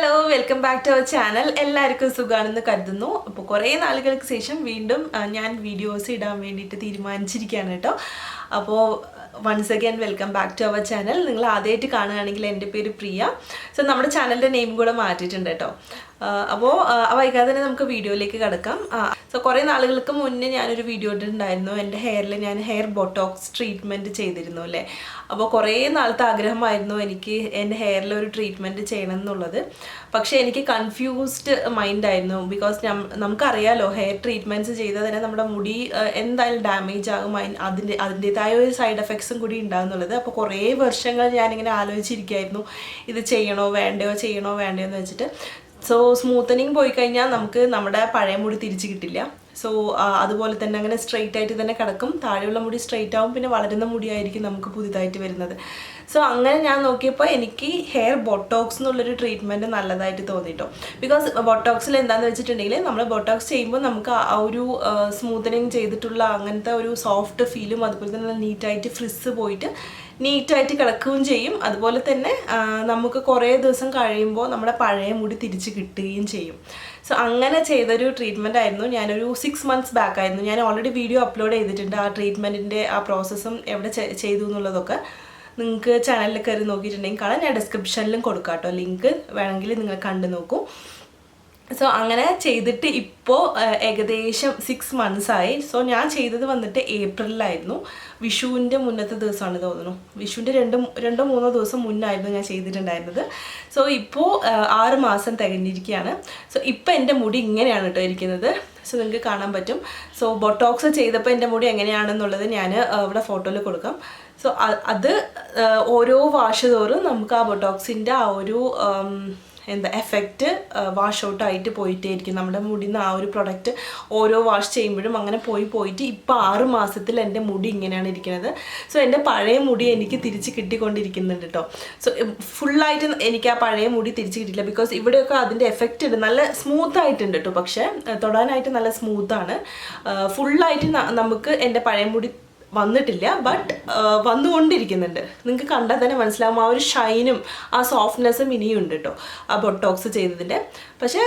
Hello welcome back to our channel എല്ലാവർക്കും സുഖമാണെന്ന് കരുതുന്നു. അപ്പോൾ കുറേ നാളുകൾക്ക് ശേഷം വീണ്ടും ഞാൻ വീഡിയോസ് ഇടാൻ വേണ്ടിയിട്ട് തീരുമാനിച്ചിരിക്കുകയാണ് കേട്ടോ. അപ്പോൾ once again welcome back to our channel നിങ്ങൾ ആദ്യമായിട്ട് കാണുകയാണെങ്കിൽ എന്റെ പേര് പ്രിയ. സോ നമ്മുടെ ചാനലിന്റെ നെയിം കൂടെ മാറ്റിയിട്ടുണ്ട് കേട്ടോ. അപ്പോൾ വൈകാതെ തന്നെ നമുക്ക് വീഡിയോയിലേക്ക് കിടക്കാം. സോ കുറേ നാളുകൾക്ക് മുന്നേ ഞാനൊരു വീഡിയോ ഇട്ടിട്ടുണ്ടായിരുന്നു. എന്റെ ഹെയറിൽ ഞാൻ ഹെയർ ബൊട്ടോക്സ് ട്രീറ്റ്മെന്റ് ചെയ്തിരുന്നു അല്ലേ? അപ്പോൾ കുറേ നാളത്തെ ആഗ്രഹമായിരുന്നു എനിക്ക് എന്റെ ഹെയറിൽ ഒരു ട്രീറ്റ്മെന്റ് ചെയ്യണം എന്നുള്ളത്. പക്ഷേ എനിക്ക് കൺഫ്യൂസ്ഡ് മൈൻഡായിരുന്നു ബിക്കോസ് നമുക്കറിയാലോ ഹെയർ ട്രീറ്റ്മെന്റ്സ് ചെയ്താൽ തന്നെ നമ്മുടെ മുടി എന്തായാലും ഡാമേജ് ആകും. അതിന്റെ അതിന്റെതായ ഒരു സൈഡ് എഫക്ട്സും കൂടി ഉണ്ടാകുന്നുള്ളത് അപ്പോൾ കുറേ വർഷങ്ങൾ ഞാനിങ്ങനെ ആലോചിച്ചിരിക്കുകയായിരുന്നു ഇത് ചെയ്യണോ വേണ്ടയോ ചെയ്യണോ വേണ്ടയോ എന്ന് വെച്ചിട്ട്. സോ സ്മൂത്തനിങ് പോയി കഴിഞ്ഞാൽ നമുക്ക് നമ്മുടെ പഴയ മുടി തിരിച്ച് കിട്ടില്ല. സോ അതുപോലെ തന്നെ അങ്ങനെ സ്ട്രെയിറ്റ് ആയിട്ട് തന്നെ കിടക്കും. താഴെയുള്ള മുടി സ്ട്രെയിറ്റ് ആവും. പിന്നെ വളരുന്ന മുടിയായിരിക്കും നമുക്ക് പുതിയതായിട്ട് വരുന്നത്. സോ അങ്ങനെ ഞാൻ നോക്കിയപ്പോൾ എനിക്ക് ഹെയർ ബൊട്ടോക്സ് എന്നുള്ളൊരു ട്രീറ്റ്മെന്റ് നല്ലതായിട്ട് തോന്നിയിട്ടോ ബിക്കോസ് ബൊട്ടോക്സിൽ എന്താണെന്ന് വെച്ചിട്ടുണ്ടെങ്കിൽ നമ്മൾ ബൊട്ടോക്സ് ചെയ്യുമ്പോൾ നമുക്ക് ആ ഒരു സ്മൂത്തനിങ് ചെയ്തിട്ടുള്ള അങ്ങനത്തെ ഒരു സോഫ്റ്റ് ഫീലും അതുപോലെ തന്നെ നീറ്റായിട്ട് ഫ്രിസ് പോയിട്ട് നീറ്റായിട്ട് കിടക്കുകയും ചെയ്യും. അതുപോലെ തന്നെ നമുക്ക് കുറേ ദിവസം കഴിയുമ്പോൾ നമ്മുടെ പഴയ മുടി തിരിച്ച് കിട്ടുകയും ചെയ്യും. സോ അങ്ങനെ ചെയ്തൊരു ട്രീറ്റ്മെന്റ് ആയിരുന്നു. ഞാനൊരു സിക്സ് മന്ത്സ് ബാക്ക് ആയിരുന്നു. ഞാൻ ഓൾറെഡി വീഡിയോ അപ്ലോഡ് ചെയ്തിട്ടുണ്ട് ആ ട്രീറ്റ്മെന്റിന്റെ ആ പ്രോസസ്സും എവിടെ ചെയ്തു എന്നുള്ളതൊക്കെ. നിങ്ങൾക്ക് ചാനലിൽ കയറി നോക്കിയിട്ടുണ്ടെങ്കിൽ കാണാം. ഞാൻ ഡിസ്ക്രിപ്ഷനിലും കൊടുക്കാം കേട്ടോ ലിങ്ക് വേണമെങ്കിൽ നിങ്ങൾ കണ്ടു നോക്കൂ. സോ അങ്ങനെ ചെയ്തിട്ട് ഇപ്പോൾ ഏകദേശം സിക്സ് മന്ത്സ് ആയി. സോ ഞാൻ ചെയ്തത് വന്നിട്ട് ഏപ്രിലായിരുന്നു വിഷുവിന്റെ മുന്നത്തെ ദിവസമാണ് തോന്നുന്നു. വിഷുവിന്റെ രണ്ട് രണ്ടോ മൂന്നോ ദിവസം മുന്നായിരുന്നു ഞാൻ ചെയ്തിട്ടുണ്ടായിരുന്നത്. സോ ഇപ്പോൾ ആറ് മാസം തികഞ്ഞിരിക്കുകയാണ്. സോ ഇപ്പോൾ എന്റെ മുടി ഇങ്ങനെയാണ് കേട്ടോ ഇരിക്കുന്നത്. സോ നിങ്ങൾക്ക് കാണാൻ പറ്റും. സോ ബൊട്ടോക്സ് ചെയ്തപ്പോൾ എന്റെ മുടി എങ്ങനെയാണെന്നുള്ളത് ഞാൻ ഇവിടെ ഫോട്ടോയിൽ കൊടുക്കാം. സോ അത് ഓരോ വാഷ് തോറും നമുക്ക് ആ ബൊട്ടോക്സിന്റെ ആ ഒരു എന്താ എഫക്റ്റ് വാഷ് ഔട്ട് ആയിട്ട് പോയിട്ടേ ഇരിക്കും നമ്മുടെ മുടിയിൽ നിന്ന് ആ ഒരു പ്രൊഡക്റ്റ് ഓരോ വാഷ് ചെയ്യുമ്പോഴും അങ്ങനെ പോയി പോയിട്ട് ഇപ്പോൾ ആറ് മാസത്തിൽ എന്റെ മുടി ഇങ്ങനെയാണ് ഇരിക്കുന്നത്. സോ എന്റെ പഴയ മുടി എനിക്ക് തിരിച്ച് കിട്ടിക്കൊണ്ടിരിക്കുന്നുണ്ട് കേട്ടോ സോ ഫുള്ളായിട്ട് എനിക്ക് ആ പഴയ മുടി തിരിച്ച് കിട്ടില്ല ബിക്കോസ് ഇവിടെയൊക്കെ അതിന്റെ എഫക്റ്റ് ഉണ്ട്. നല്ല സ്മൂത്ത് ആയിട്ടുണ്ട് കേട്ടോ പക്ഷേ തൊടാനായിട്ട് നല്ല സ്മൂത്താണ് ഫുള്ളായിട്ട് നമുക്ക് എന്റെ പഴയ മുടി വന്നിട്ടില്ല ബട്ട് വന്നുകൊണ്ടിരിക്കുന്നുണ്ട്. നിങ്ങൾക്ക് കണ്ടാൽ തന്നെ മനസ്സിലാവും ആ ഒരു ഷൈനും ആ സോഫ്റ്റ്നെസ്സും ഇനിയും ഉണ്ട് കേട്ടോ ആ ബൊട്ടോക്സ് ചെയ്തതിന്റെ. പക്ഷേ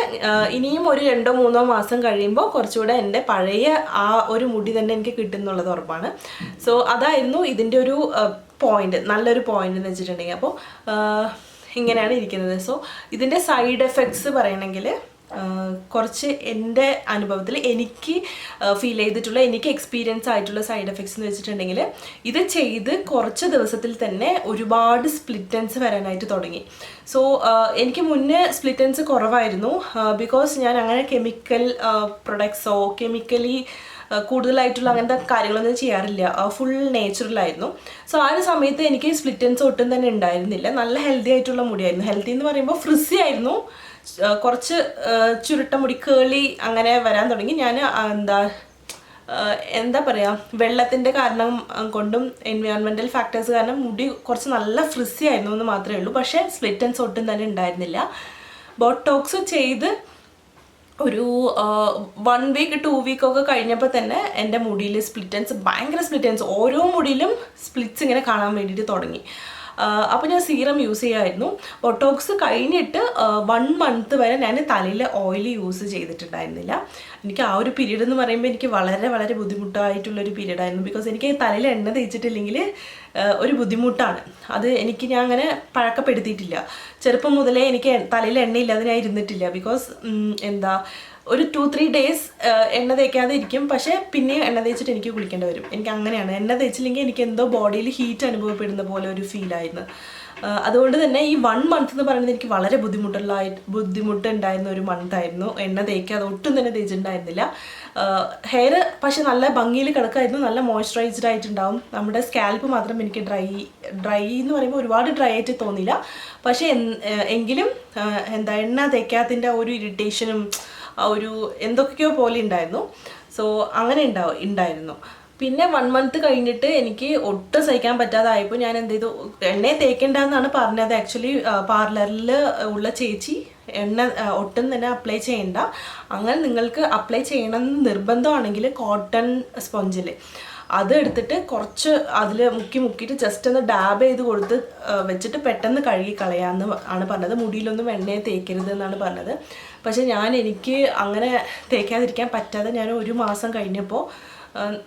ഇനിയും ഒരു രണ്ടോ മൂന്നോ മാസം കഴിയുമ്പോൾ കുറച്ചുകൂടെ എന്റെ പഴയ ആ ഒരു മുടി തന്നെ എനിക്ക് കിട്ടുന്നുള്ളത് ഉറപ്പാണ്. സോ അതായിരുന്നു ഇതിന്റെ ഒരു പോയിന്റ് നല്ലൊരു പോയിന്റ് എന്ന് വെച്ചിട്ടുണ്ടെങ്കിൽ. അപ്പോൾ ഇങ്ങനെയാണ് ഇരിക്കുന്നത്. സോ ഇതിന്റെ സൈഡ് എഫക്ട്സ് പറയണമെങ്കിൽ കുറച്ച് എന്റെ അനുഭവത്തിൽ എനിക്ക് ഫീൽ ചെയ്തിട്ടുള്ള എനിക്ക് എക്സ്പീരിയൻസ് ആയിട്ടുള്ള സൈഡ് എഫക്ട്സ് എന്ന് വെച്ചിട്ടുണ്ടെങ്കിൽ ഇത് ചെയ്ത് കുറച്ച് ദിവസത്തിൽ തന്നെ ഒരുപാട് സ്പ്ലിറ്റൻസ് വരാനായിട്ട് തുടങ്ങി. സോ എനിക്ക് മുന്നേ സ്പ്ലിറ്റൻസ് കുറവായിരുന്നു ബിക്കോസ് ഞാൻ അങ്ങനെ കെമിക്കൽ പ്രൊഡക്ട്സോ കെമിക്കലി കൂടുതലായിട്ടുള്ള അങ്ങനത്തെ കാര്യങ്ങളൊന്നും ചെയ്യാറില്ല. ഫുൾ നേച്ചുറലായിരുന്നു സോ ആ ഒരു സമയത്ത് എനിക്ക് സ്പ്ലിറ്റൻസ് ഒട്ടും തന്നെ ഉണ്ടായിരുന്നില്ല. നല്ല ഹെൽത്തി ആയിട്ടുള്ള മുടിയായിരുന്നു ഹെൽത്തി എന്ന് പറയുമ്പോൾ ഫ്രിസി ആയിരുന്നു. കുറച്ച് ചുരുട്ട മുടി കേളി അങ്ങനെ വരാൻ തുടങ്ങി. ഞാൻ എന്താ എന്താ പറയുക വെള്ളത്തിന്റെ കാരണം കൊണ്ടും എൻവയോൺമെന്റൽ ഫാക്ടേഴ്സ് കാരണം മുടി കുറച്ച് നല്ല ഫ്രിസി ആയിരുന്നു എന്ന് മാത്രമേ ഉള്ളൂ. പക്ഷേ സ്പ്ലിറ്റൻസ് ഒട്ടും തന്നെ ഉണ്ടായിരുന്നില്ല. ബോട്ടോക്സ് ചെയ്ത് ഒരു വൺ വീക്ക് ടു വീക്ക് ഒക്കെ കഴിഞ്ഞപ്പോൾ തന്നെ എന്റെ മുടിയിൽ സ്പ്ലിറ്റൻസ് ഭയങ്കര സ്പ്ലിറ്റൻസ് ഓരോ മുടിയിലും സ്പ്ലിറ്റ്സ് ഇങ്ങനെ കാണാൻ വേണ്ടിയിട്ട് തുടങ്ങി. അപ്പോൾ ഞാൻ സീറം യൂസ് ചെയ്യായിരുന്നു. ബൊട്ടോക്സ് കഴിഞ്ഞിട്ട് വൺ മന്ത് വരെ ഞാൻ തലയിൽ ഓയിൽ യൂസ് ചെയ്തിട്ടുണ്ടായിരുന്നില്ല. എനിക്ക് ആ ഒരു പീരീഡ് എന്ന് പറയുമ്പോൾ എനിക്ക് വളരെ വളരെ ബുദ്ധിമുട്ടായിട്ടുള്ളൊരു പീരീഡ് ആയിരുന്നു. ബിക്കോസ് എനിക്ക് തലയിൽ എണ്ണ തേച്ചിട്ടില്ലെങ്കിൽ ഒരു ബുദ്ധിമുട്ടാണ്. അത് എനിക്ക് ഞാൻ അങ്ങനെ പഴക്കപ്പെടുത്തിയിട്ടില്ല. ചെറുപ്പം മുതലേ എനിക്ക് തലയിൽ എണ്ണയില്ലാതെ ഞാൻ ഇരുന്നിട്ടില്ല. ബിക്കോസ് എന്താ ഒരു ടു ത്രീ ഡേയ്സ് എണ്ണ തേക്കാതെ ഇരിക്കും. പക്ഷേ പിന്നെ എണ്ണ തേച്ചിട്ട് എനിക്ക് കുളിക്കേണ്ടി വരും. എനിക്ക് അങ്ങനെയാണ്. എണ്ണ തേച്ചില്ലെങ്കിൽ എനിക്ക് എന്തോ ബോഡിയിൽ ഹീറ്റ് അനുഭവപ്പെടുന്ന പോലെ ഒരു ഫീലായിരുന്നു അതുകൊണ്ട് തന്നെ ഈ വൺ മന്ത് എന്ന് പറയുന്നത് എനിക്ക് വളരെ ബുദ്ധിമുട്ടുള്ള ബുദ്ധിമുട്ടുണ്ടായിരുന്ന ഒരു മന്ത് ആയിരുന്നു. എണ്ണ തേക്കാതെ ഒട്ടും തന്നെ തേച്ചിട്ടുണ്ടായിരുന്നില്ല. ഹെയർ പക്ഷെ നല്ല ഭംഗിയിൽ കിടക്കായിരുന്നു നല്ല മോയ്സ്ചറൈസ്ഡ് ആയിട്ടുണ്ടാവും. നമ്മുടെ സ്കാൽപ്പ് മാത്രം എനിക്ക് ഡ്രൈ ഡ്രൈ എന്ന് പറയുമ്പോൾ ഒരുപാട് ഡ്രൈ ആയിട്ട് തോന്നില്ല. പക്ഷേ എങ്കിലും എന്താ എണ്ണ തേക്കാത്തതിന്റെ ഒരു ഇറിറ്റേഷനും ഒരു എന്തൊക്കെയോ പോലെ ഉണ്ടായിരുന്നു. സോ അങ്ങനെ ഉണ്ടാവും ഉണ്ടായിരുന്നു. പിന്നെ വൺ മന്ത് കഴിഞ്ഞിട്ട് എനിക്ക് ഒട്ടും സഹിക്കാൻ പറ്റാതായപ്പോൾ ഞാൻ എന്ത് ചെയ്തു? എണ്ണയെ തേക്കേണ്ടെന്നാണ് പറഞ്ഞത്. ആക്ച്വലി പാർലറിൽ ഉള്ള ചേച്ചി എണ്ണ ഒട്ടും തന്നെ അപ്ലൈ ചെയ്യണ്ട. അങ്ങനെ നിങ്ങൾക്ക് അപ്ലൈ ചെയ്യണം നിർബന്ധമാണെങ്കിൽ കോട്ടൺ സ്പോഞ്ചിൽ അത് എടുത്തിട്ട് കുറച്ച് അതിൽ മുക്കി മുക്കിയിട്ട് ജസ്റ്റ് ഒന്ന് ഡാബ് ചെയ്ത് കൊടുത്ത് വെച്ചിട്ട് പെട്ടെന്ന് കഴുകി കളയാമെന്ന് ആണ് പറഞ്ഞത്. മുടിയിലൊന്നും എണ്ണയെ തേക്കരുത് എന്നാണ് പറഞ്ഞത്. പക്ഷേ ഞാൻ എനിക്ക് അങ്ങനെ തേക്കാതിരിക്കാൻ പറ്റാതെ ഞാൻ ഒരു മാസം കഴിഞ്ഞപ്പോൾ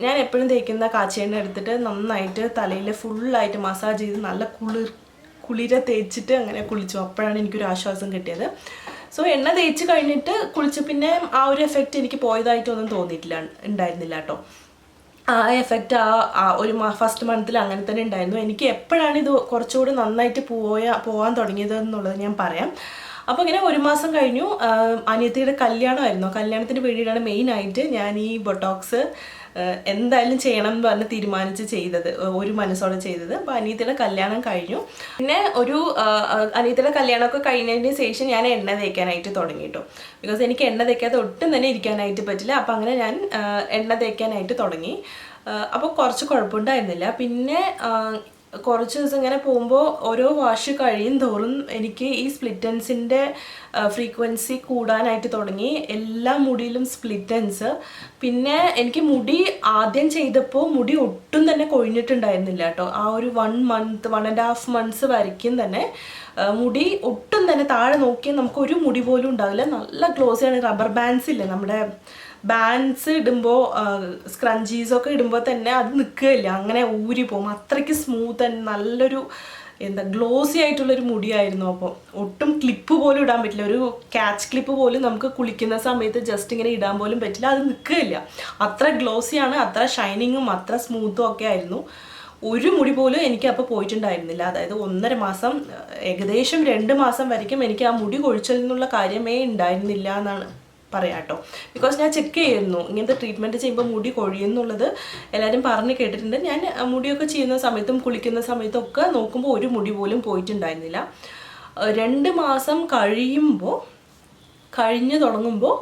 ഞാൻ എപ്പോഴും തേക്കുന്ന കാച്ചെണ്ണ എടുത്തിട്ട് നന്നായിട്ട് തലയിൽ ഫുള്ളായിട്ട് മസാജ് ചെയ്ത് നല്ല കുളിർ കുളിര തേച്ചിട്ട് അങ്ങനെ കുളിച്ചു. അപ്പോഴാണ് എനിക്കൊരു ആശ്വാസം കിട്ടിയത്. സോ എണ്ണ തേച്ച് കഴിഞ്ഞിട്ട് കുളിച്ച് പിന്നെ ആ ഒരു എഫക്റ്റ് എനിക്ക് പോയതായിട്ടൊന്നും തോന്നിയിട്ടില്ല ഉണ്ടായിരുന്നില്ല കേട്ടോ. ആ എഫക്റ്റ് ആ ഒരു ഫസ്റ്റ് മന്തിൽ അങ്ങനെ തന്നെ ഉണ്ടായിരുന്നു. എനിക്ക് എപ്പോഴാണ് ഇത് കുറച്ചുകൂടി നന്നായിട്ട് പോയ പോകാൻ തുടങ്ങിയത് എന്നുള്ളത് ഞാൻ പറയാം. അപ്പോൾ ഇങ്ങനെ ഒരു മാസം കഴിഞ്ഞു. അനിയത്തിയുടെ കല്യാണമായിരുന്നു. കല്യാണത്തിന് വേണ്ടിയിട്ടാണ് മെയിനായിട്ട് ഞാൻ ഈ ബൊട്ടോക്സ് എന്തായാലും ചെയ്യണം എന്ന് പറഞ്ഞ് തീരുമാനിച്ച് ചെയ്തത്. ഒരു മനസ്സോടെ ചെയ്തത്. അപ്പോൾ അനിയത്തിയുടെ കല്യാണം കഴിഞ്ഞു. പിന്നെ ഒരു അനിയത്തിയുടെ കല്യാണമൊക്കെ കഴിഞ്ഞതിന് ശേഷം ഞാൻ എണ്ണ തേക്കാനായിട്ട് തുടങ്ങി ബിക്കോസ് എനിക്ക് എണ്ണ തേക്കാതെ ഒട്ടും തന്നെ ഇരിക്കാനായിട്ട് പറ്റില്ല. അപ്പോൾ അങ്ങനെ ഞാൻ എണ്ണ തേക്കാനായിട്ട് തുടങ്ങി. അപ്പോൾ കുറച്ച് കുഴപ്പമുണ്ടായിരുന്നില്ല. പിന്നെ കുറച്ച് ദിവസം ഇങ്ങനെ പോകുമ്പോൾ ഓരോ വാഷ് കഴിയും തോറും എനിക്ക് ഈ സ്പ്ലിറ്റൻസിന്റെ ഫ്രീക്വൻസി കൂടാനായിട്ട് തുടങ്ങി. എല്ലാ മുടിയിലും സ്പ്ലിറ്റൻസ് പിന്നെ എനിക്ക് മുടി ആദ്യം ചെയ്തപ്പോൾ മുടി ഒട്ടും തന്നെ കൊഴിഞ്ഞിട്ടുണ്ടായിരുന്നില്ല കേട്ടോ. ആ ഒരു one month one and half months വരയ്ക്കും തന്നെ മുടി ഒട്ടും തന്നെ താഴെ നോക്കിയാൽ നമുക്ക് ഒരു മുടി പോലും ഉണ്ടാവില്ല. നല്ല ഗ്ലോസിയാണ് റബ്ബർ ബാൻഡ്സ് ഇല്ലേ നമ്മുടെ ബാൻഡ്സ് ഇടുമ്പോൾ സ്ക്രഞ്ചീസൊക്കെ ഇടുമ്പോൾ തന്നെ അത് നിൽക്കുകയില്ല. അങ്ങനെ ഊരി പോകും. അത്രയ്ക്ക് സ്മൂത്ത് ആൻഡ് നല്ലൊരു എന്താ ഗ്ലോസി ആയിട്ടുള്ളൊരു മുടിയായിരുന്നു അപ്പോൾ. ഒട്ടും ക്ലിപ്പ് പോലും ഇടാൻ പറ്റില്ല. ഒരു ക്യാച്ച് ക്ലിപ്പ് പോലും നമുക്ക് കുളിക്കുന്ന സമയത്ത് ജസ്റ്റ് ഇങ്ങനെ ഇടാൻ പോലും പറ്റില്ല. അത് നിൽക്കുകയില്ല. അത്ര ഗ്ലോസിയാണ് അത്ര ഷൈനിങ്ങും അത്ര സ്മൂത്തും ഒക്കെ ആയിരുന്നു. ഒരു മുടി പോലും എനിക്ക് അപ്പോൾ പോയിട്ടുണ്ടായിരുന്നില്ല. അതായത് ഒന്നര മാസം ഏകദേശം രണ്ട് മാസം വരയ്ക്കും എനിക്ക് ആ മുടി കൊഴിച്ചൽ എന്നുള്ള കാര്യമേ ഉണ്ടായിരുന്നില്ല എന്നാണ്. പറയാം കേട്ടോ ബിക്കോസ് ഞാൻ ചെക്ക് ചെയ്യുന്നു. ഇങ്ങനത്തെ ട്രീറ്റ്മെന്റ് ചെയ്യുമ്പോൾ മുടി കൊഴിയുന്നുള്ളത് എല്ലാവരും പറഞ്ഞ് കേട്ടിട്ടുണ്ട്. ഞാൻ മുടിയൊക്കെ ചെയ്യുന്ന സമയത്തും കുളിക്കുന്ന സമയത്തും ഒക്കെ നോക്കുമ്പോൾ ഒരു മുടി പോലും പോയിട്ടുണ്ടായിരുന്നില്ല. രണ്ട് മാസം കഴിയുമ്പോൾ കഴിഞ്ഞ് തുടങ്ങുമ്പോൾ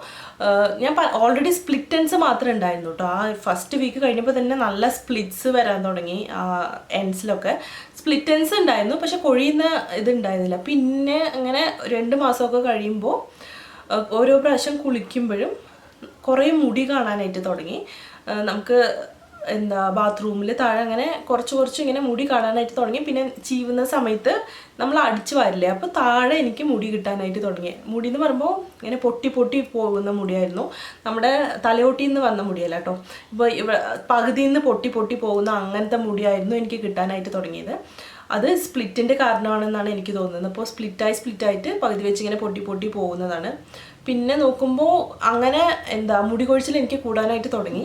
ഞാൻ ഓൾറെഡി സ്പ്ലിറ്റൻസ് മാത്രമേ ഉണ്ടായിരുന്നു കേട്ടോ ആ ഫസ്റ്റ് വീക്ക് കഴിഞ്ഞപ്പോൾ തന്നെ നല്ല സ്പ്ലിറ്റ്സ് വരാൻ തുടങ്ങി എൻഡ്സിലൊക്കെ സ്പ്ലിറ്റൻസ് ഉണ്ടായിരുന്നു പക്ഷെ കൊഴിയുന്ന ഇത് ഉണ്ടായിരുന്നില്ല. പിന്നെ അങ്ങനെ രണ്ട് മാസമൊക്കെ കഴിയുമ്പോൾ ഓരോ പ്രാവശ്യം കുളിക്കുമ്പോഴും കുറേ മുടി കാണാനായിട്ട് തുടങ്ങി. നമുക്ക് എന്താ ബാത്റൂമിൽ താഴെ അങ്ങനെ കുറച്ച് കുറച്ച് ഇങ്ങനെ മുടി കാണാനായിട്ട് തുടങ്ങി. പിന്നെ ചീവുന്ന സമയത്ത് നമ്മൾ അടിച്ചു വരില്ലേ അപ്പോൾ താഴെ എനിക്ക് മുടി കിട്ടാനായിട്ട് തുടങ്ങി. മുടി എന്ന് പറയുമ്പോൾ ഇങ്ങനെ പൊട്ടി പൊട്ടി പോകുന്ന മുടിയായിരുന്നു. നമ്മുടെ തലയോട്ടിയിൽ നിന്ന് വന്ന മുടിയല്ല കേട്ടോ. ഇപ്പോൾ പകുതിയിൽ നിന്ന് പൊട്ടി പൊട്ടി പോകുന്ന അങ്ങനത്തെ മുടിയായിരുന്നു എനിക്ക് കിട്ടാനായിട്ട് തുടങ്ങിയത്. അത് സ്പ്ലിറ്റിന്റെ കാരണമാണെന്നാണ് എനിക്ക് തോന്നുന്നത്. അപ്പോൾ സ്പ്ലിറ്റായി സ്പ്ലിറ്റായിട്ട് പകുതി വെച്ച് ഇങ്ങനെ പൊട്ടി പൊട്ടി പോകുന്നതാണ്. പിന്നെ നോക്കുമ്പോൾ അങ്ങനെ എന്താ മുടി കൊഴിച്ചിൽ എനിക്ക് കൂടാനായിട്ട് തുടങ്ങി.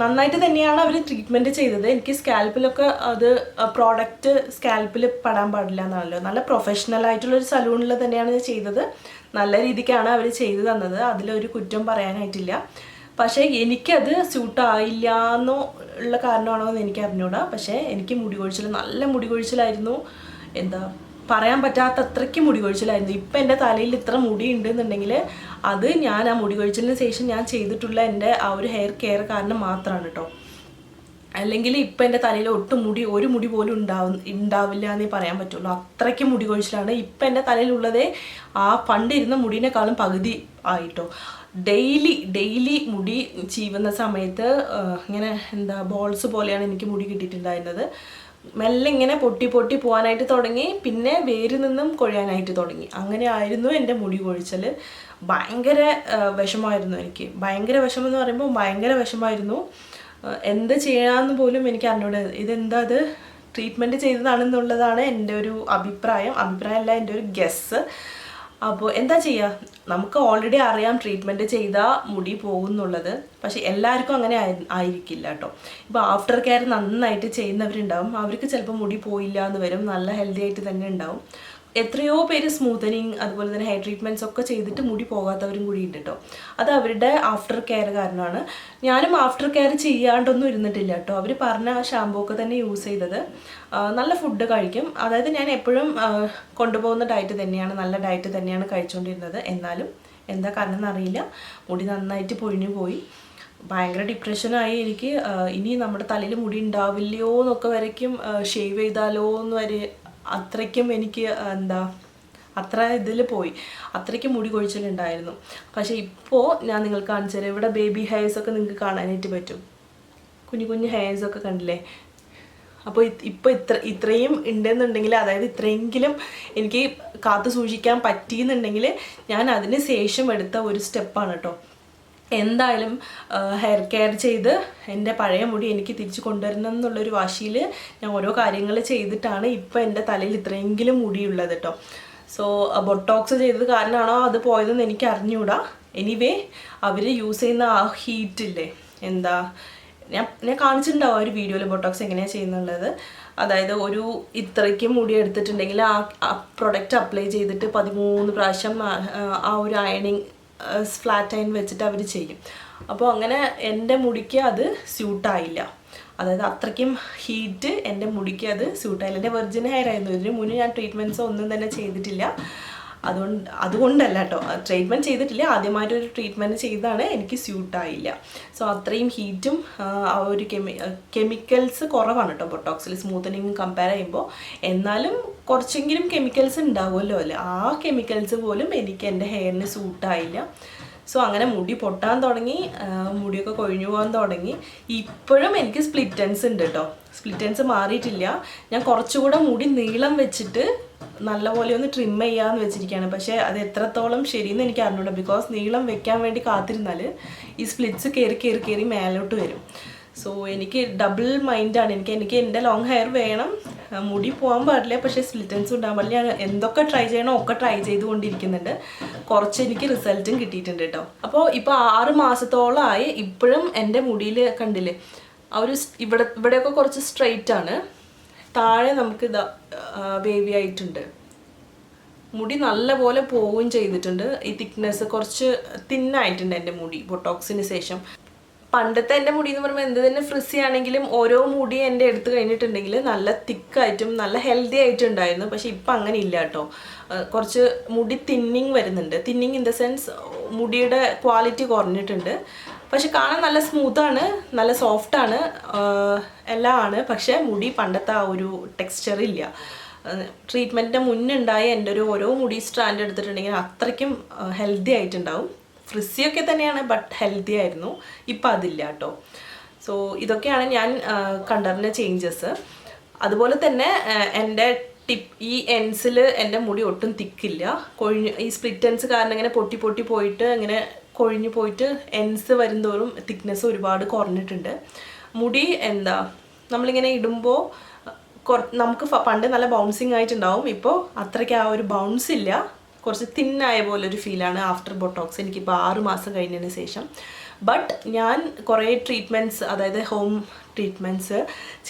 നന്നായിട്ട് തന്നെയാണ് അവർ ട്രീറ്റ്മെന്റ് ചെയ്തത്. എനിക്ക് സ്കാൽപ്പിലൊക്കെ അത് പ്രോഡക്റ്റ് സ്കാൽപ്പിൽ പെടാൻ പാടില്ല എന്നാണല്ലോ. നല്ല പ്രൊഫഷണൽ ആയിട്ടുള്ളൊരു സലൂണിൽ തന്നെയാണ് ഇത് ചെയ്തത്. നല്ല രീതിക്കാണ് അവർ ചെയ്തു തന്നത്. അതിലൊരു കുറ്റം പറയാനായിട്ടില്ല. പക്ഷേ എനിക്കത് സ്യൂട്ട് ആയില്ല എന്നോ ഉള്ള കാരണമാണോ എന്ന് എനിക്ക് അറിഞ്ഞൂടാ പക്ഷേ എനിക്ക് മുടി കൊഴിച്ചിൽ നല്ല മുടി കൊഴിച്ചിലായിരുന്നു എന്താ പറയാൻ പറ്റാത്ത അത്രയ്ക്ക് മുടി കൊഴിച്ചിലായിരുന്നു. ഇപ്പം എന്റെ തലയിൽ ഇത്ര മുടി ഉണ്ട് ഉണ്ടെന്നുണ്ടെങ്കിൽ അത് ഞാൻ ആ മുടി കൊഴിച്ചിലിന് ശേഷം ഞാൻ ചെയ്തിട്ടുള്ള എന്റെ ആ ഒരു ഹെയർ കെയർ കാരണം മാത്രമാണ് കേട്ടോ അല്ലെങ്കിൽ ഇപ്പം എന്റെ തലയിൽ ഒട്ടും മുടി ഒരു മുടി പോലും ഉണ്ടാവും ഉണ്ടാവില്ല എന്നേ പറയാൻ പറ്റുള്ളൂ. അത്രയ്ക്ക് മുടി കൊഴിച്ചിലാണ്. ഇപ്പം എന്റെ തലയിലുള്ളതേ ആ പണ്ടിരുന്ന മുടീനേക്കാളും പകുതി ആയിട്ടോ. ഡെയിലി ഡെയിലി മുടി ചീവുന്ന സമയത്ത് ഇങ്ങനെ എന്താ ബോൾസ് പോലെയാണ് എനിക്ക് മുടി കിട്ടിയിട്ടുണ്ടായിരുന്നത്. മെല്ലെ ഇങ്ങനെ പൊട്ടി പൊട്ടി പോകാനായിട്ട് തുടങ്ങി. പിന്നെ വേരിൽ നിന്നും കൊഴിയാനായിട്ട് തുടങ്ങി. അങ്ങനെ ആയിരുന്നു എന്റെ മുടി കൊഴിച്ചൽ. ഭയങ്കര വിഷമായിരുന്നു എനിക്ക്. ഭയങ്കര വിഷമം എന്ന് പറയുമ്പോൾ ഭയങ്കര വിഷമമായിരുന്നു എന്ത് ചെയ്യാമെന്ന് പോലും എനിക്ക് അറിഞ്ഞൂടെ. ഇതെന്താ അത്? ട്രീറ്റ്മെന്റ് ചെയ്തതാണെന്നുള്ളതാണ് എന്റെ ഒരു അഭിപ്രായം. അഭിപ്രായമല്ല എന്റെ ഒരു ഗസ് അപ്പോൾ എന്താ ചെയ്യുക നമുക്ക് ഓൾറെഡി അറിയാം ട്രീറ്റ്മെന്റ് ചെയ്താൽ മുടി പോകുന്നുള്ളത്. പക്ഷെ എല്ലാവർക്കും അങ്ങനെ ആയി- ആയിരിക്കില്ല കേട്ടോ. ഇപ്പോൾ ആഫ്റ്റർ കെയർ നന്നായിട്ട് ചെയ്യുന്നവരുണ്ടാവും. അവർക്ക് ചിലപ്പോൾ മുടി പോയില്ല എന്ന് വരും. നല്ല ഹെൽത്തി ആയിട്ട് തന്നെ ഉണ്ടാവും. എത്രയോ പേര് സ്മൂത്തനിങ് അതുപോലെ തന്നെ ഹെയർ ട്രീറ്റ്മെന്റ്സ് ഒക്കെ ചെയ്തിട്ട് മുടി പോകാത്തവരും കൂടി ഉണ്ട് കേട്ടോ അത് അവരുടെ ആഫ്റ്റർ കെയർ കാരണമാണ്. ഞാനും ആഫ്റ്റർ കെയർ ചെയ്യാണ്ടൊന്നും ഇരുന്നിട്ടില്ല കേട്ടോ അവർ പറഞ്ഞ ആ ഷാമ്പൂ ഒക്കെ തന്നെ യൂസ് ചെയ്തത്. നല്ല ഫുഡ് കഴിക്കും. അതായത് ഞാൻ എപ്പോഴും കൊണ്ടുപോകുന്ന ഡയറ്റ് തന്നെയാണ് നല്ല ഡയറ്റ് തന്നെയാണ് കഴിച്ചുകൊണ്ടിരുന്നത് എന്നാലും എന്താ കാരണം എന്നറിയില്ല. മുടി നന്നായിട്ട് പൊഴിഞ്ഞു പോയി. ഭയങ്കര ഡിപ്രഷനായി എനിക്ക്. ഇനി നമ്മുടെ തലയിൽ മുടി ഉണ്ടാവില്ലയോ എന്നൊക്കെ വരയ്ക്കും. ഷേവ് ചെയ്താലോ എന്ന് വരെ അത്രയ്ക്കും എനിക്ക് എന്താ അത്ര ഇതിൽ പോയി. അത്രയ്ക്ക് മുടി കൊഴിച്ചിലുണ്ടായിരുന്നു. പക്ഷെ ഇപ്പോൾ ഞാൻ നിങ്ങൾക്ക് കാണിച്ചു തരാം. ഇവിടെ ബേബി ഹെയർസ് ഒക്കെ നിങ്ങൾക്ക് കാണാനായിട്ട് പറ്റും. കുഞ്ഞു കുഞ്ഞു ഹെയർസ് ഒക്കെ കണ്ടില്ലേ? അപ്പോൾ ഇപ്പോൾ ഇത്ര ഇത്രയും ഉണ്ടെന്നുണ്ടെങ്കിൽ അതായത് ഇത്രയെങ്കിലും എനിക്ക് കാത്തു സൂക്ഷിക്കാൻ പറ്റിയെന്നുണ്ടെങ്കിൽ ഞാൻ അതിന് ശേഷം എടുത്ത ഒരു സ്റ്റെപ്പാണ് കേട്ടോ എന്തായാലും ഹെയർ കെയർ ചെയ്ത് എന്റെ പഴയ മുടി എനിക്ക് തിരിച്ചു കൊണ്ടുവരണം എന്നുള്ളൊരു വാശിയിൽ ഞാൻ ഓരോ കാര്യങ്ങൾ ചെയ്തിട്ടാണ് ഇപ്പോൾ എന്റെ തലയിൽ ഇത്രയെങ്കിലും മുടിയുള്ളത് കേട്ടോ സോ ബൊട്ടോക്സ് ചെയ്തത് കാരണമാണോ അത് പോയതെന്ന് എനിക്ക് അറിഞ്ഞൂടാ. എനിവേ അവർ യൂസ് ചെയ്യുന്ന ആ ഹീറ്റില്ലേ എന്താ ഞാൻ ഞാൻ കാണിച്ചിട്ടുണ്ടാവും ഒരു വീഡിയോയിൽ ബൊട്ടോക്സ് എങ്ങനെയാണ് ചെയ്യുന്നുള്ളത്. അതായത് ഒരു ഇത്രയ്ക്ക് മുടി എടുത്തിട്ടുണ്ടെങ്കിൽ ആ പ്രൊഡക്റ്റ് അപ്ലൈ ചെയ്തിട്ട് പതിമൂന്ന് പ്രാവശ്യം ആ ഒരു അയണിങ് ഫ്ലാറ്റ് വെച്ചിട്ട് അവർ ചെയ്യും. അപ്പോൾ അങ്ങനെ എന്റെ മുടിക്ക് അത് സ്യൂട്ടായില്ല അതായത് അത്രയ്ക്കും ഹീറ്റ് എന്റെ മുടിക്ക് അത് സ്യൂട്ടായില്ല എന്റെ വെർജിൻ ഹെയർ ആയിരുന്നു. ഇതിന് മുന്നേ ഞാൻ ട്രീറ്റ്മെന്റ്സ് ഒന്നും തന്നെ ചെയ്തിട്ടില്ല. അതുകൊണ്ട് അതുകൊണ്ടല്ല കേട്ടോ ട്രീറ്റ്മെന്റ് ചെയ്തിട്ടില്ല. ആദ്യമായിട്ട് ഒരു ട്രീറ്റ്മെന്റ് ചെയ്താണ്. എനിക്ക് സ്യൂട്ടായില്ല സോ അത്രയും ഹീറ്റും ആ ഒരു കെമി കെമിക്കൽസ് കുറവാണ് കേട്ടോ ബൊട്ടോക്സിൽ സ്മൂത്തനിങ് കമ്പയർ ചെയ്യുമ്പോൾ എന്നാലും കുറച്ചെങ്കിലും കെമിക്കൽസ് ഉണ്ടാവുമല്ലോ അല്ലേ? ആ കെമിക്കൽസ് പോലും എനിക്ക് എന്റെ ഹെയറിന് സൂട്ടായില്ല സോ അങ്ങനെ മുടി പൊട്ടാൻ തുടങ്ങി മുടിയൊക്കെ കൊഴിഞ്ഞു പോകാൻ തുടങ്ങി. ഇപ്പോഴും എനിക്ക് സ്പ്ലിറ്റൻസ് ഉണ്ട് കേട്ടോ സ്പ്ലിറ്റൻസ് മാറിയിട്ടില്ല. ഞാൻ കുറച്ചുകൂടെ മുടി നീളം വെച്ചിട്ട് നല്ലപോലെ ഒന്ന് ട്രിം ചെയ്യാന്ന് വെച്ചിരിക്കുകയാണ്. പക്ഷേ അത് എത്രത്തോളം ശരിയെന്ന് എനിക്ക് അറിഞ്ഞൂടാ. ബിക്കോസ് നീളം വെക്കാൻ വേണ്ടി കാത്തിരുന്നാൽ ഈ സ്പ്ലിറ്റ്സ് കയറി കയറി കയറി മേലോട്ട് വരും. സോ എനിക്ക് ഡബിൾ മൈൻഡാണ് എനിക്ക് എനിക്ക് എന്റെ ലോങ് ഹെയർ വേണം. മുടി പോകാൻ പാടില്ല. പക്ഷേ സ്പ്ലിറ്റൻസ് ഉണ്ടാകാൻ പാടില്ല. ഞാൻ എന്തൊക്കെ ട്രൈ ചെയ്യണോ ഒക്കെ ട്രൈ ചെയ്തുകൊണ്ടിരിക്കുന്നുണ്ട്. കുറച്ച് എനിക്ക് റിസൾട്ടും കിട്ടിയിട്ടുണ്ട് കേട്ടോ. അപ്പോൾ ഇപ്പോൾ ആറ് മാസത്തോളമായി ഇപ്പോഴും എന്റെ മുടിയിൽ കണ്ടില്ലേ? ആ ഒരു ഇവിടെ ഇവിടെയൊക്കെ കുറച്ച് സ്ട്രെയിറ്റ് ആണ്. താഴെ നമുക്ക് ഇതാ ബേബി ആയിട്ടുണ്ട്. മുടി നല്ലപോലെ പോവുകയും ചെയ്തിട്ടുണ്ട്. ഈ തിക്നെസ് കുറച്ച് തിന്നായിട്ടുണ്ട് എന്റെ മുടി ബൊട്ടോക്സിന് ശേഷം. പണ്ടത്തെ എന്റെ മുടി എന്ന് പറയുമ്പോൾ എന്ത് തന്നെ ഫ്രിസി ആണെങ്കിലും ഓരോ മുടി എന്റെ എടുത്ത് കഴിഞ്ഞിട്ടുണ്ടെങ്കിൽ നല്ല തിക്കായിട്ടും നല്ല ഹെൽത്തി ആയിട്ടുണ്ടായിരുന്നു പക്ഷേ ഇപ്പം അങ്ങനെ ഇല്ല കേട്ടോ. കുറച്ച് മുടി തിന്നിങ് വരുന്നുണ്ട്. തിന്നിങ് ഇൻ ദ സെൻസ് മുടിയുടെ ക്വാളിറ്റി കുറഞ്ഞിട്ടുണ്ട്. പക്ഷെ കാണാൻ നല്ല സ്മൂത്താണ് നല്ല സോഫ്റ്റാണ് എല്ലാം ആണ് പക്ഷേ മുടി പണ്ടത്തെ ആ ഒരു ടെക്സ്ചർ ഇല്ല. ട്രീറ്റ്മെന്റിന്റെ മുന്നുണ്ടായ എന്റെ ഒരു ഓരോ മുടി സ്ട്രാൻഡ് എടുത്തിട്ടുണ്ടെങ്കിൽ അത്രയ്ക്കും ഹെൽത്തി ആയിട്ടുണ്ടാവും. ഫ്രിസിയൊക്കെ തന്നെയാണ് ബട്ട് ഹെൽത്തി ആയിരുന്നു. ഇപ്പം അതില്ല കേട്ടോ. സോ ഇതൊക്കെയാണ് ഞാൻ കണ്ടറിന്റെ ചേഞ്ചസ്. അതുപോലെ തന്നെ എന്റെ ടിപ്പ് ഈ എൻസിൽ എന്റെ മുടി ഒട്ടും തിക്കില്ല. കൊഴിഞ്ഞ് ഈ സ്പ്ലിറ്റ് എൻസ് കാരണം ഇങ്ങനെ പൊട്ടി പൊട്ടി പോയിട്ട് ഇങ്ങനെ കൊഴിഞ്ഞു പോയിട്ട് എൻസ് വരുന്തോറും തിക്നെസ് ഒരുപാട് കുറഞ്ഞിട്ടുണ്ട്. മുടി എന്താ നമ്മളിങ്ങനെ ഇടുമ്പോൾ കൊർ- നമുക്ക് പണ്ട് നല്ല ബൗൺസിങ് ആയിട്ടുണ്ടാവും. ഇപ്പോൾ അത്രയ്ക്ക് ആ ഒരു ബൗൺസ് ഇല്ല. കുറച്ച് തിന്നായ പോലെ ഒരു ഫീലാണ് ആഫ്റ്റർ ബൊട്ടോക്സ് എനിക്കിപ്പോൾ ആറ് മാസം കഴിഞ്ഞതിന് ശേഷം. ബട്ട് ഞാൻ കുറേ ട്രീറ്റ്മെന്റ്സ് അതായത് ഹോം ട്രീറ്റ്മെന്റ്സ്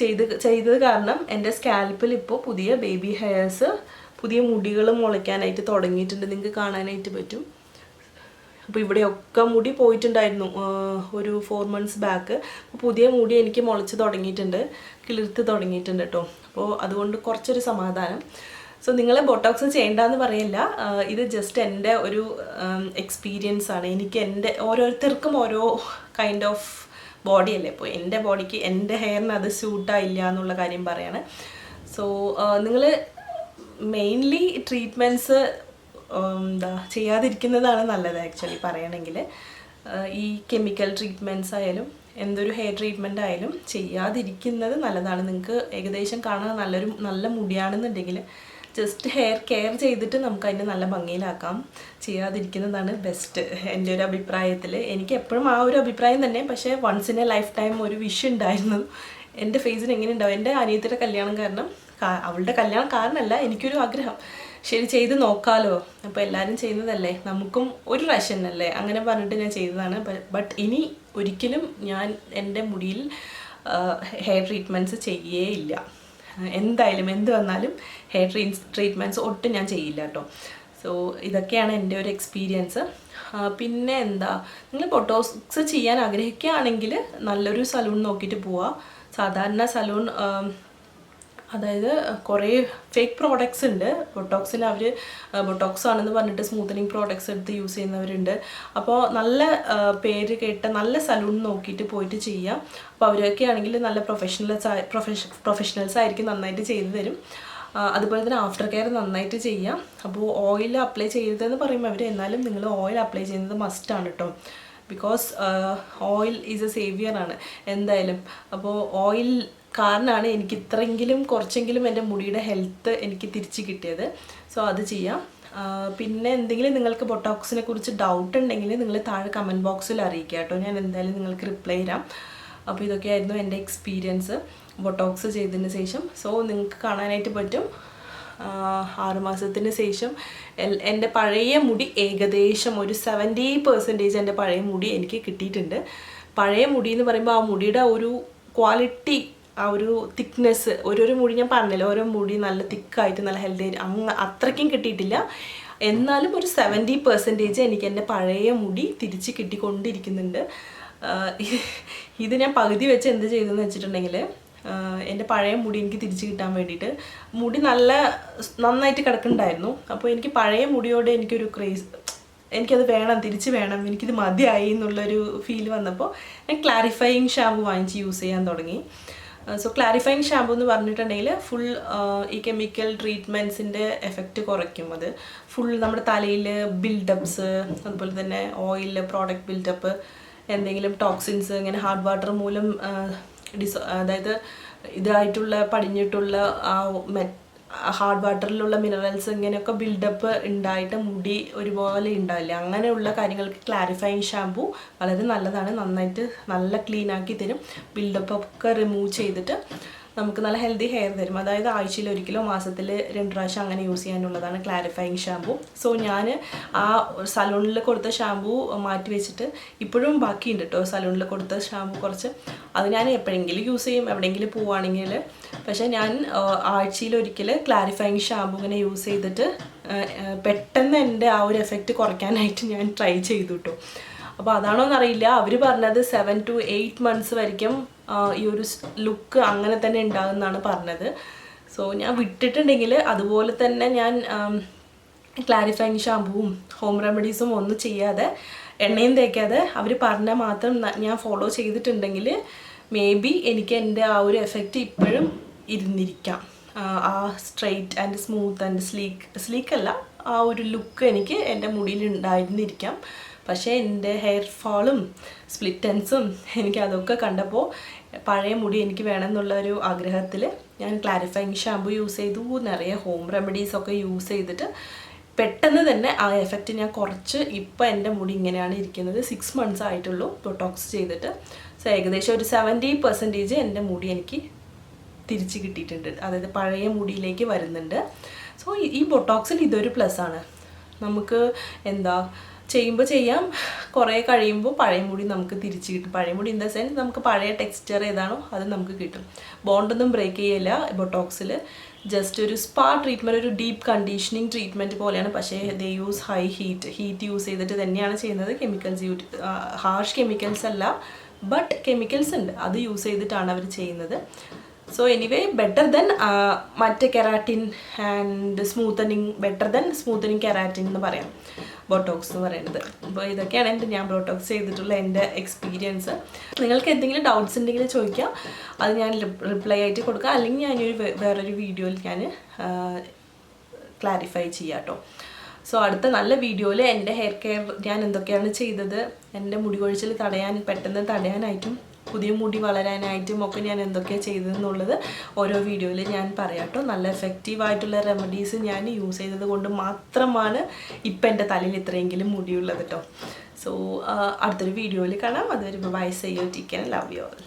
ചെയ്ത് ചെയ്തത് കാരണം എന്റെ സ്കാൽപ്പിൽ ഇപ്പോൾ പുതിയ ബേബി ഹെയർസ് പുതിയ മുടികൾ മുളയ്ക്കാനായിട്ട് തുടങ്ങിയിട്ടുണ്ട്. നിങ്ങൾക്ക് കാണാനായിട്ട് പറ്റും. അപ്പോൾ ഇവിടെയൊക്കെ മുടി പോയിട്ടുണ്ടായിരുന്നു ഒരു ഫോർ മന്ത്സ് ബാക്ക് പുതിയ മുടി എനിക്ക് മുളച്ച് തുടങ്ങിയിട്ടുണ്ട് കിളിർത്ത് തുടങ്ങിയിട്ടുണ്ട് കേട്ടോ. അപ്പോൾ അതുകൊണ്ട് കുറച്ചൊരു സമാധാനം. സോ നിങ്ങളെ ബോട്ടോക്സ് ചെയ്യേണ്ടെന്ന് പറയില്ല. ഇത് ജസ്റ്റ് എന്റെ ഒരു എക്സ്പീരിയൻസ് ആണ്. എനിക്ക് എന്റെ ഓരോരുത്തർക്കും ഓരോ കൈൻഡ് ഓഫ് ബോഡി അല്ലേ ഇപ്പോൾ എന്റെ ബോഡിക്ക് എന്റെ ഹെയറിന് അത് സ്യൂട്ടായില്ല എന്നുള്ള കാര്യം പറയാണ്. സോ നിങ്ങൾ മെയിൻലി ട്രീറ്റ്മെന്റ്സ് എന്താ ചെയ്യാതിരിക്കുന്നതാണ് നല്ലത് ആക്ച്വലി പറയണമെങ്കിൽ ഈ കെമിക്കൽ ട്രീറ്റ്മെന്റ്സ് ആയാലും എന്തൊരു ഹെയർ ട്രീറ്റ്മെന്റ് ആയാലും ചെയ്യാതിരിക്കുന്നത് നല്ലതാണ്. നിങ്ങൾക്ക് ഏകദേശം കാണാൻ നല്ലൊരു നല്ല മുടിയാണെന്നുണ്ടെങ്കിൽ ജസ്റ്റ് ഹെയർ കെയർ ചെയ്തിട്ട് നമുക്ക് അതിനെ നല്ല ഭംഗിയിലാക്കാം. ചെയ്യാതിരിക്കുന്നതാണ് ബെസ്റ്റ് എന്റെ ഒരു അഭിപ്രായത്തിൽ എനിക്ക് എപ്പോഴും ആ ഒരു അഭിപ്രായം തന്നെ. പക്ഷേ once in a life time ഒരു വിഷ് ഉണ്ടായിരുന്നു. എന്റെ ഫേസിന് എങ്ങനെ ഉണ്ടാവും? എന്റെ അനിയത്തിയുടെ കല്യാണം കാരണം അവളുടെ കല്യാണം കാരണമല്ല എനിക്കൊരു ആഗ്രഹം. ശരി ചെയ്ത് നോക്കാലോ. അപ്പോൾ എല്ലാവരും ചെയ്യുന്നതല്ലേ? നമുക്കും ഒരു പ്രാവശ്യം അല്ലേ? അങ്ങനെ പറഞ്ഞിട്ട് ഞാൻ ചെയ്തതാണ്. ബട്ട് ഇനി ഒരിക്കലും ഞാൻ എന്റെ മുടിയിൽ ഹെയർ ട്രീറ്റ്മെന്റ്സ് ചെയ്യേ ഇല്ല എന്തായാലും എന്ത് വന്നാലും ഹെയർ ട്രീ ട്രീറ്റ്മെന്റ്സ് ഒട്ടും ഞാൻ ചെയ്യില്ല കേട്ടോ. സോ ഇതൊക്കെയാണ് എന്റെ ഒരു എക്സ്പീരിയൻസ് പിന്നെ എന്താ നിങ്ങൾ ബൊട്ടോക്സ് ചെയ്യാൻ ആഗ്രഹിക്കുകയാണെങ്കിൽ നല്ലൊരു സലൂൺ നോക്കിയിട്ട് പോവുക സാധാരണ സലൂൺ അതായത് കുറേ ഫേക്ക് പ്രോഡക്ട്സ് ഉണ്ട്. ബൊട്ടോക്സിൽ അവർ ബൊട്ടോക്സ് ആണെന്ന് പറഞ്ഞിട്ട് സ്മൂത്തനിങ് പ്രോഡക്ട്സ് എടുത്ത് യൂസ് ചെയ്യുന്നവരുണ്ട്. അപ്പോൾ നല്ല പേര് കേട്ട നല്ല സലൂൺ നോക്കിയിട്ട് പോയിട്ട് ചെയ്യാം. അപ്പോൾ അവരൊക്കെ ആണെങ്കിൽ നല്ല പ്രൊഫഷണൽസ് പ്രൊഫഷ പ്രൊഫഷണൽസ് ആയിരിക്കും നന്നായിട്ട് ചെയ്തു തരും. അതുപോലെ തന്നെ ആഫ്റ്റർ കെയർ നന്നായിട്ട് ചെയ്യാം. അപ്പോൾ ഓയിൽ അപ്ലൈ ചെയ്തതെന്ന് പറയുമ്പോൾ അവർ എന്നാലും നിങ്ങൾ ഓയിൽ അപ്ലൈ ചെയ്യുന്നത് മസ്റ്റാണ് കേട്ടോ because oil is a saviour ആണ്. എന്തായാലും അപ്പോൾ ഓയിൽ കാരണമാണ് എനിക്ക് ഇത്രയെങ്കിലും കുറച്ചെങ്കിലും എന്റെ മുടിയുടെ ഹെൽത്ത് എനിക്ക് തിരിച്ച് കിട്ടിയത്. സോ അത് ചെയ്യാം. പിന്നെ എന്തെങ്കിലും നിങ്ങൾക്ക് ബൊട്ടോക്സിനെ കുറിച്ച് ഡൗട്ട് ഉണ്ടെങ്കിൽ നിങ്ങൾ താഴെ കമന്റ് ബോക്സിൽ അറിയിക്കുക കേട്ടോ. ഞാൻ എന്തായാലും നിങ്ങൾക്ക് റിപ്ലൈ തരാം. അപ്പോൾ ഇതൊക്കെയായിരുന്നു എന്റെ എക്സ്പീരിയൻസ് ബൊട്ടോക്സ് ചെയ്തതിന് ശേഷം. സോ നിങ്ങൾക്ക് കാണാനായിട്ട് പറ്റും. ആറുമാസത്തിന് ശേഷം എന്റെ പഴയ മുടി ഏകദേശം ഒരു സെവന്റി പെർസെന്റേജ് എന്റെ പഴയ മുടി എനിക്ക് കിട്ടിയിട്ടുണ്ട്. പഴയ മുടി എന്ന് പറയുമ്പോൾ ആ മുടിയുടെ ഒരു ക്വാളിറ്റി ആ ഒരു തിക്നെസ് ഓരോരോ മുടി ഞാൻ പറഞ്ഞില്ല ഓരോ മുടി നല്ല തിക്കായിട്ട് നല്ല ഹെൽത്തി ആയിട്ട് അങ്ങ് അത്രയ്ക്കും കിട്ടിയിട്ടില്ല. എന്നാലും ഒരു സെവന്റി പെർസെന്റേജ് എനിക്ക് എന്റെ പഴയ മുടി തിരിച്ച് കിട്ടിക്കൊണ്ടിരിക്കുന്നുണ്ട്. ഇത് ഞാൻ പകുതി വെച്ച് എന്ത് ചെയ്തെന്ന് വെച്ചിട്ടുണ്ടെങ്കിൽ എന്റെ പഴയ മുടി എനിക്ക് തിരിച്ച് കിട്ടാൻ വേണ്ടിയിട്ട് മുടി നല്ല നന്നായിട്ട് കിടക്കുന്നുണ്ടായിരുന്നു. അപ്പോൾ എനിക്ക് പഴയ മുടിയോട് എനിക്കൊരു ക്രേസ് എനിക്കത് വേണം തിരിച്ച് വേണം എനിക്കിത് മതിയായി എന്നുള്ളൊരു ഫീൽ വന്നപ്പോൾ ഞാൻ ക്ലാരിഫയിങ് ഷാമ്പു വാങ്ങിച്ച് യൂസ് ചെയ്യാൻ തുടങ്ങി. സോ ക്ലാരിഫൈങ് ഷാമ്പു എന്ന് പറഞ്ഞിട്ടുണ്ടെങ്കിൽ ഫുൾ ഈ കെമിക്കൽ ട്രീറ്റ്മെന്റ്സിന്റെ എഫക്റ്റ് കുറയ്ക്കും അത്. ഫുൾ നമ്മുടെ തലയിൽ ബിൽഡപ്സ് അതുപോലെ തന്നെ ഓയിൽ പ്രോഡക്റ്റ് ബിൽഡപ്പ് എന്തെങ്കിലും ടോക്സിൻസ് ഇങ്ങനെ ഹാർഡ് വാട്ടർ മൂലം ഡിസോ അതായത് ഇതായിട്ടുള്ള പടിഞ്ഞിട്ടുള്ള ആ മെ- ഹാർഡ് വാട്ടറിലുള്ള മിനറൽസ് ഇങ്ങനെയൊക്കെ ബിൽഡപ്പ് ഉണ്ടായിട്ട് മുടി ഒരുപോലെ ഉണ്ടാവില്ല? അങ്ങനെയുള്ള കാര്യങ്ങൾക്ക് ക്ലാരിഫയിങ് ഷാമ്പു വളരെ നല്ലതാണ്. നന്നായിട്ട് നല്ല ക്ലീൻ ആക്കി തരും. ബിൽഡപ്പ് ഒക്കെ റിമൂവ് ചെയ്തിട്ട് നമുക്ക് നല്ല ഹെൽത്തി ഹെയർ തരും അതായത് ആഴ്ചയിൽ ഒരിക്കലോ മാസത്തിൽ രണ്ട് പ്രാവശ്യം അങ്ങനെ യൂസ് ചെയ്യാനുള്ളതാണ് ക്ലാരിഫയിങ് ഷാമ്പു സോ ഞാൻ ആ സലൂണിൽ കൊടുത്ത ഷാമ്പു മാറ്റി വെച്ചിട്ട് ഇപ്പോഴും ബാക്കിയുണ്ട് കേട്ടോ സലൂണിൽ കൊടുത്ത ഷാമ്പു കുറച്ച്. അത് ഞാൻ എപ്പോഴെങ്കിലും യൂസ് ചെയ്യും. എവിടെയെങ്കിലും പോവുകയാണെങ്കിൽ പക്ഷേ ഞാൻ ആഴ്ചയിൽ ഒരിക്കൽ ക്ലാരിഫയിങ് ഷാമ്പു ഇങ്ങനെ യൂസ് ചെയ്തിട്ട് പെട്ടെന്ന് എന്റെ ആ ഒരു എഫക്റ്റ് കുറയ്ക്കാനായിട്ട് ഞാൻ ട്രൈ ചെയ്തു കേട്ടോ അപ്പോൾ അതാണോ എന്നറിയില്ല അവർ പറഞ്ഞത് സെവൻ ടു എയ്റ്റ് മന്ത്സ് വരയ്ക്കും ഈ ഒരു ലുക്ക് അങ്ങനെ തന്നെ ഉണ്ടാകും എന്നാണ് പറഞ്ഞത്. സോ ഞാൻ വിട്ടിട്ടുണ്ടെങ്കിൽ അതുപോലെ തന്നെ ഞാൻ ക്ലാരിഫയിങ് ഷാമ്പുവും ഹോം റെമഡീസും ഒന്നും ചെയ്യാതെ എണ്ണയും തേക്കാതെ അവർ പറഞ്ഞാൽ മാത്രം ഞാൻ ഫോളോ ചെയ്തിട്ടുണ്ടെങ്കിൽ മേ ബി എനിക്ക് എന്റെ ആ ഒരു എഫക്റ്റ് ഇപ്പോഴും ഇരുന്നിരിക്കാം. ആ straight and smooth and sleek സ്ലീക്കല്ല ആ ഒരു ലുക്ക് എനിക്ക് എന്റെ മുടിയിൽ ഉണ്ടായിരുന്നിരിക്കാം പക്ഷേ എന്റെ ഹെയർ ഫാളും സ്പ്ലിറ്റൻസും എനിക്ക് അതൊക്കെ കണ്ടപ്പോൾ പഴയ മുടി എനിക്ക് വേണമെന്നുള്ള ഒരു ആഗ്രഹത്തിൽ ഞാൻ ക്ലാരിഫയിങ് ഷാമ്പു യൂസ് ചെയ്തു നിറയെ ഹോം റെമഡീസ് ഒക്കെ യൂസ് ചെയ്തിട്ട് പെട്ടെന്ന് തന്നെ ആ എഫക്റ്റ് ഞാൻ കുറച്ച് ഇപ്പം എന്റെ മുടി ഇങ്ങനെയാണ് ഇരിക്കുന്നത്. സിക്സ് മന്ത്സ് ആയിട്ടുള്ളൂ ബൊട്ടോക്സ് ചെയ്തിട്ട്. സോ ഏകദേശം ഒരു സെവന്റി പെർസെന്റേജ് എന്റെ മുടി എനിക്ക് തിരിച്ച് കിട്ടിയിട്ടുണ്ട്. അതായത് പഴയ മുടിയിലേക്ക് വരുന്നുണ്ട്. സോ ഈ ബൊട്ടോക്സിൽ ഇതൊരു പ്ലസ് ആണ്. നമുക്ക് എന്താ ചെയ്യുമ്പോൾ ചെയ്യാം. കുറേ കഴിയുമ്പോൾ പഴയ മുടി നമുക്ക് തിരിച്ച് കിട്ടും. പഴയ മുടി ഇൻ ദ സെൻസ് നമുക്ക് പഴയ ടെക്സ്ചർ ഏതാണോ അത് നമുക്ക് കിട്ടും. ബോണ്ടൊന്നും ബ്രേക്ക് ചെയ്യില്ല ബൊട്ടോക്സിൽ ജസ്റ്റ് ഒരു സ്പാ ട്രീറ്റ്മെന്റ് ഒരു ഡീപ്പ് കണ്ടീഷനിങ് ട്രീറ്റ്മെന്റ് പോലെയാണ്. പക്ഷേ they use high heat heat use ചെയ്തിട്ട് തന്നെയാണ് ചെയ്യുന്നത്. കെമിക്കൽസ് യൂ ഹാർഷ് കെമിക്കൽസ് അല്ല. ബട്ട് കെമിക്കൽസ് ഉണ്ട്. അത് യൂസ് ചെയ്തിട്ടാണ് അവർ ചെയ്യുന്നത്. സോ എനിവേ ബെറ്റർ ദെൻ മറ്റേ keratin and smoothening better than smoothening keratin എന്ന് പറയാം. ബോട്ടോക്സ് എന്ന് പറയുന്നത്. അപ്പോൾ ഇതൊക്കെയാണ് എന്റെ ഞാൻ ബോട്ടോക്സ് ചെയ്തിട്ടുള്ള എന്റെ എക്സ്പീരിയൻസ് നിങ്ങൾക്ക് എന്തെങ്കിലും ഡൗട്ട്സ് ഉണ്ടെങ്കിൽ ചോദിക്കാം. അത് ഞാൻ റിപ്ലൈ ആയിട്ട് കൊടുക്കാം. അല്ലെങ്കിൽ ഞാനൊരു വേറൊരു വീഡിയോയിൽ ഞാൻ ക്ലാരിഫൈ ചെയ്യാം കേട്ടോ സോ അടുത്ത നല്ല വീഡിയോയിൽ എന്റെ ഹെയർ കെയർ ഞാൻ എന്തൊക്കെയാണ് ചെയ്തത്? എന്റെ മുടി കൊഴിച്ചിൽ തടയാൻ പെട്ടെന്ന് തടയാനായിട്ടും പുതിയ മുടി വളരാനായിട്ടും ഒക്കെ ഞാൻ എന്തൊക്കെയാണ് ചെയ്തതെന്നുള്ളത് ഓരോ വീഡിയോയിൽ ഞാൻ പറയാട്ടോ നല്ല എഫക്റ്റീവ് ആയിട്ടുള്ള റെമഡീസ് ഞാൻ യൂസ് ചെയ്തത് കൊണ്ട് മാത്രമാണ് ഇപ്പം എന്റെ തലയിൽ ഇത്രയെങ്കിലും മുടിയുള്ളത് കേട്ടോ. സോ അടുത്തൊരു വീഡിയോയിൽ കാണാം. അതൊരു ബൈ ചെയ്യോ ടീക്കൻ ലവ് യു ഓൾ